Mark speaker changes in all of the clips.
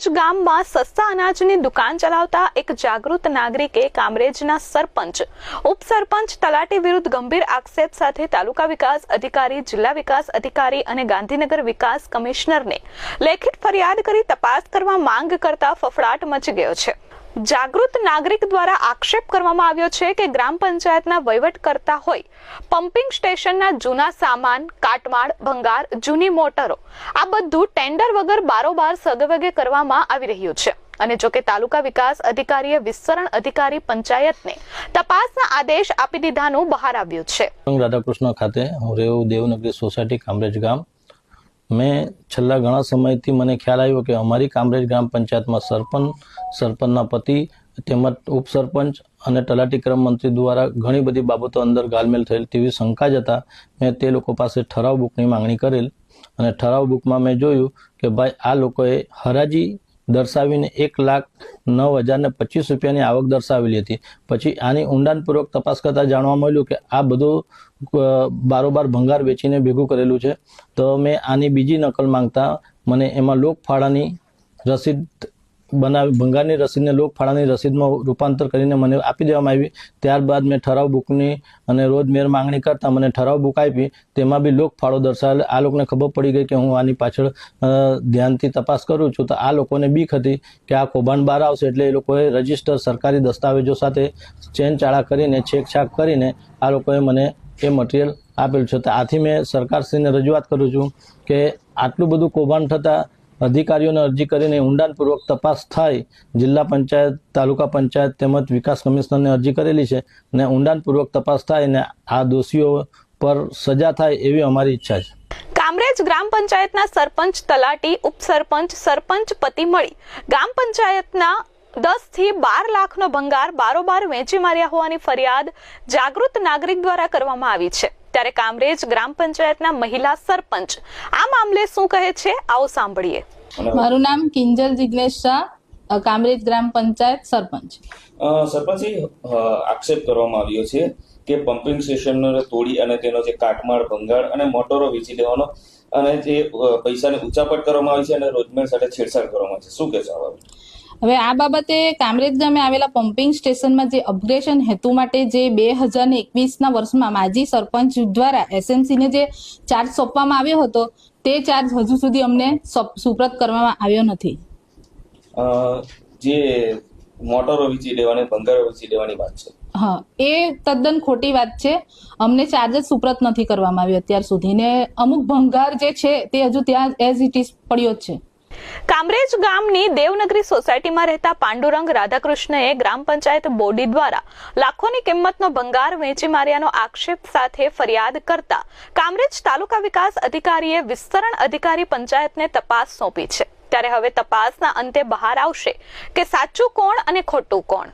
Speaker 1: કામરેજ ગામમાં સસ્તા અનાજની દુકાન ચલાવતા એક જાગૃત નાગરિકે કામરેજના સરપંચ, ઉપસરપંચ તલાટી વિરુદ્ધ ગંભીર આક્ષેપ સાથે તાલુકા વિકાસ અધિકારી, જિલ્લા વિકાસ અધિકારી અને ગાંધીનગર વિકાસ કમિશનરને લેખિત ફરિયાદ કરી તપાસ કરવા માંગ કરતા ફફડાટ મચી ગયો છે. જાગૃત નાગરિક દ્વારા આક્ષેપ કરવામાં આવ્યો છે કે ગ્રામ પંચાયતના વહીવટ કરતા હોય, પમ્પિંગ સ્ટેશનના જૂના સામાન, કાટમાળ, ભંગાર, જૂની મોટરો, આ બધું ટેન્ડર વગર બારોબાર સગવગે કરવામાં આવી રહ્યું છે. અને જો કે તાલુકા વિકાસ અધિકારીએ વિસ્તરણ અધિકારી પંચાયતને તપાસના આદેશ આપી દીધાનું બહાર આવ્યું છે.
Speaker 2: રાધાકૃષ્ણ ખાતે હું રેવ દેવનગરી સોસાયટી, કામરેજ ગામ. મેં છેલ્લા ઘણા સમયથી મને ખ્યાલ આવ્યો કે અમારી કામરેજ ગ્રામ પંચાયતમાં સરપંચ, સરપંચના પતિ, તેમજ ઉપસરપંચ અને તલાટી ક્રમ મંત્રી દ્વારા ઘણી બધી બાબતો અંદર ગાલમેલ થયેલ તેવી શંકા જતા મેં તે લોકો પાસે ઠરાવ બુકની માંગણી કરેલ અને ઠરાવ બુકમાં મેં જોયું કે ભાઈ, આ લોકોએ હરાજી દર્શાવીને એક લાખ નવ હજારને પચીસ રૂપિયાની આવક દર્શાવેલી હતી. પછી આની ઊંડાણપૂર્વક તપાસ કરતાં જાણવા મળ્યું કે આ બધું બારોબાર ભંગાર વેચીને ભેગું કરેલું છે. તો મેં આની બીજી નકલ માંગતા મને એમાં લોકફાળાની રસીદ બનાવી, ભંગારની રસીદને લોકફાળાની રસીદમાં રૂપાંતર કરીને મને આપી દેવામાં આવી. ત્યારબાદ મેં ઠરાવ બુકની અને રોજ મેર માંગણી કરતાં મને ઠરાવ બુક આપી. તેમાં બી લોકફાળો દર્શાવેલ. આ લોકોને ખબર પડી ગઈ કે હું આની પાછળ ધ્યાનથી તપાસ કરું છું. તો આ લોકોને બીક હતી કે આ કૌભાંડ બહાર આવશે એટલે એ લોકોએ રજિસ્ટર સરકારી દસ્તાવેજો સાથે ચેન ચાળા કરીને છેકછાક કરીને આ લોકોએ મને એ મટીરિયલ આપેલું છે. તો આથી મેં સરકારશ્રીને રજૂઆત કરું છું કે આટલું બધું કૌભાંડ થતાં અધિકારીઓને અરજી કરીને ઊંડાણપૂર્વક તપાસ થાય. જિલ્લા પંચાયત, તાલુકા પંચાયત તેમજ વિકાસ કમિશનરને અરજી કરેલી છે અને ઊંડાણપૂર્વક તપાસ થાય અને આ દોષીઓ પર સજા થાય એવી અમારી ઈચ્છા છે.
Speaker 1: કામરેજ ગ્રામ પંચાયતના સરપંચ તલાટી, ઉપસરપંચ, સરપંચ પતિ મળી. ગ્રામ પંચાયતના દસથી બાર લાખનો ભંગાર બારોબાર વેચી માર્યા હોવાની ફરિયાદ જાગૃત નાગરિક દ્વારા કરવામાં આવી છે. ત્યારે કામરેજ ગ્રામ પંચાયતના મહિલા સરપંચ. આ મામલે શું કહે છે? આવો સાંભળીએ.
Speaker 3: મારું નામ કિંજલ જિજ્ઞેશ શાહ કામરેજ ગ્રામ પંચાયત સરપંચ.
Speaker 4: સરપંચ આક્ષેપ કરવામાં આવ્યો છે કે પમ્પિંગ સ્ટેશનને તોડી અને તેનો જે કાટમાળ ભંગાર અને મોટરો વેચી દેવાનો અને જે પૈસાને ઉચાપટ કરવામાં આવી છે અને રોજમેર સાથે છેડછાડ કરવામાં આવે છે. શું કહેશો?
Speaker 3: હવે આ બાબતે કામરેજ ગામે આવેલા પમ્પિંગ સ્ટેશનમાં જે અપગ્રેશન હેતુ માટે જે બે હજાર ને એકવીસના વર્ષમાં માજી સરપંચ દ્વારા એસએમસીને જે ચાર્જ સોંપવામાં આવ્યો હતો તે ચાર્જ હજુ સુધી અમને સોપ- સુપ્રત કરવામાં આવ્યો નથી.
Speaker 4: જે મોટરો વેચી લેવાની ભંગારો વેચી લેવાની વાત છે.
Speaker 3: હા એ તદ્દન ખોટી વાત છે. અમને ચાર્જ જ સુપ્રત નથી કરવામાં આવ્યો અત્યાર સુધી. ને અમુક ભંગાર જે છે તે હજુ ત્યાં એઝ ઇટ ઇઝ પડ્યો જ છે.
Speaker 1: કામરેજ ગામની દેવનગરી સોસાયટીમાં રહેતા પાંડુરંગ રાધાકૃષ્ણએ ગ્રામ પંચાયત બોડી દ્વારા લાખોની કિંમતનો ભંગાર વેચી માર્યાનો આક્ષેપ સાથે ફરિયાદ કરતા કામરેજ તાલુકા વિકાસ અધિકારીએ વિસ્તરણ અધિકારી પંચાયતને તપાસ સોંપી છે. ત્યારે હવે તપાસના અંતે બહાર આવશે કે સાચું કોણ અને ખોટું કોણ.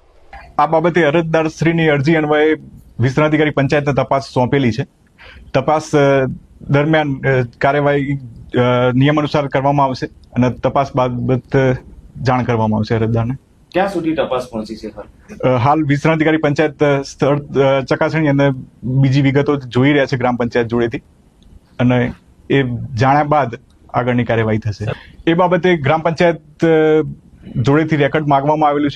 Speaker 5: આ બાબતે અરજદાર શ્રીની અરજી અન્વયે વિસ્તરણાધિકારી પંચાયતને તપાસ સોંપેલી છે. તપાસ દરમિયાન કાર્યવાહી નિયમ અનુસાર કરવામાં આવશે અને તપાસ બાબત જાણ કરવામાં આવશે અરજદારને
Speaker 4: ક્યાં સુધી તપાસ પહોંચી છે હાલ
Speaker 5: વિસ્તરણ અધિકારી પંચાયત સ્થળ ચકાસણી અને બીજી વિગતો જોઈ રહ્યા છે ગ્રામ પંચાયત જોડેથી. અને એ જાણ્યા બાદ આગળની કાર્યવાહી થશે. એ બાબતે ગ્રામ પંચાયત જોડેથી રેકોર્ડ માગવામાં આવેલું છે.